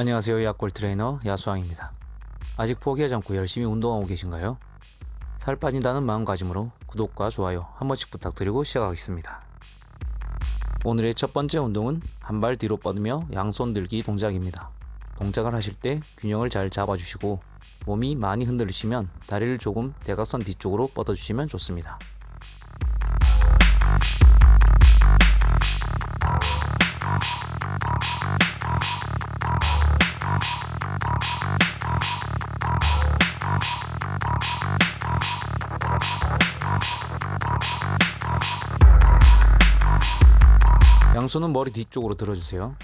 안녕하세요. 약골 트레이너 야수왕입니다. 아직 포기하지 않고 열심히 운동하고 계신가요? 살 빠진다는 마음가짐으로 구독과 좋아요 한 번씩 부탁드리고 시작하겠습니다. 오늘의 첫 번째 운동은 한 발 뒤로 뻗으며 양손 들기 동작입니다. 동작을 하실 때 균형을 잘 잡아주시고 몸이 많이 흔들리시면 다리를 조금 대각선 뒤쪽으로 뻗어주시면 좋습니다. 양손은 머리 뒤쪽으로 들어주세요.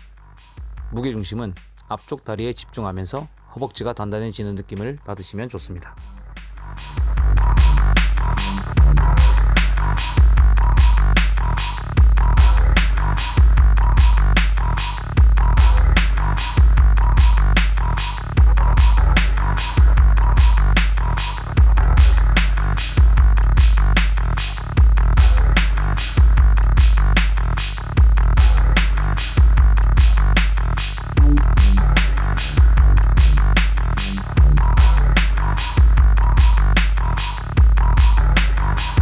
무게 중심은 앞쪽 다리에 집중하면서 허벅지가 단단해지는 느낌을 받으시면 좋습니다.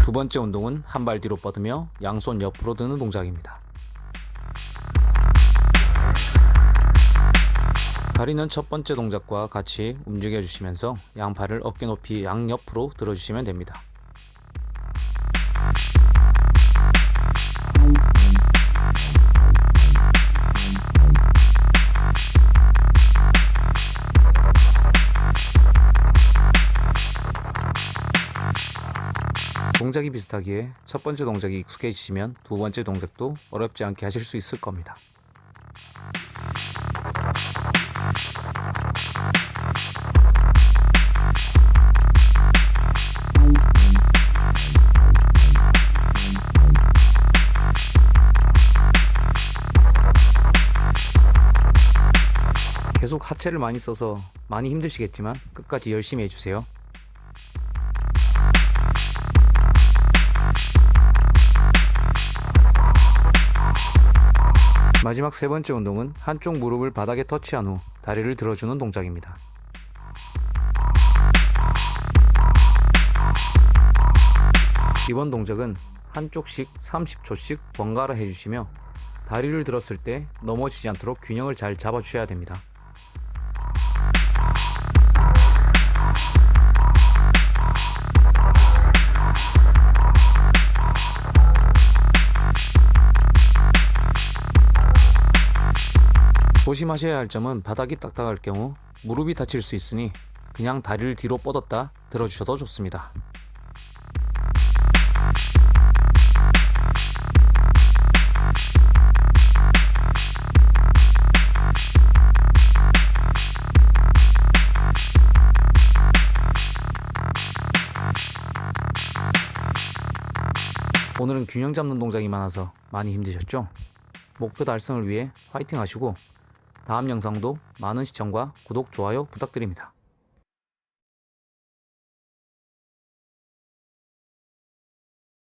두 번째 운동은 한 발 뒤로 뻗으며 양손 옆으로 드는 동작입니다. 다리는 첫 번째 동작과 같이 움직여 주시면서 양팔을 어깨 높이 양옆으로 들어 주시면 됩니다. 동작이 비슷하기에 첫 번째 동작이 익숙해지시면 두 번째 동작도 어렵지 않게 하실 수 있을 겁니다. 계속 하체를 많이 써서 많이 힘드시겠지만 끝까지 열심히 해주세요. 마지막 세 번째 운동은 한쪽 무릎을 바닥에 터치한 후 다리를 들어주는 동작입니다. 이번 동작은 한쪽씩 30초씩 번갈아 해주시며 다리를 들었을 때 넘어지지 않도록 균형을 잘 잡아주셔야 됩니다. 조심하셔야 할 점은 바닥이 딱딱할 경우 무릎이 다칠 수 있으니 그냥 다리를 뒤로 뻗었다 들어주셔도 좋습니다. 오늘은 균형 잡는 동작이 많아서 많이 힘드셨죠? 목표 달성을 위해 화이팅 하시고 다음 영상도 많은 시청과 구독, 좋아요 부탁드립니다.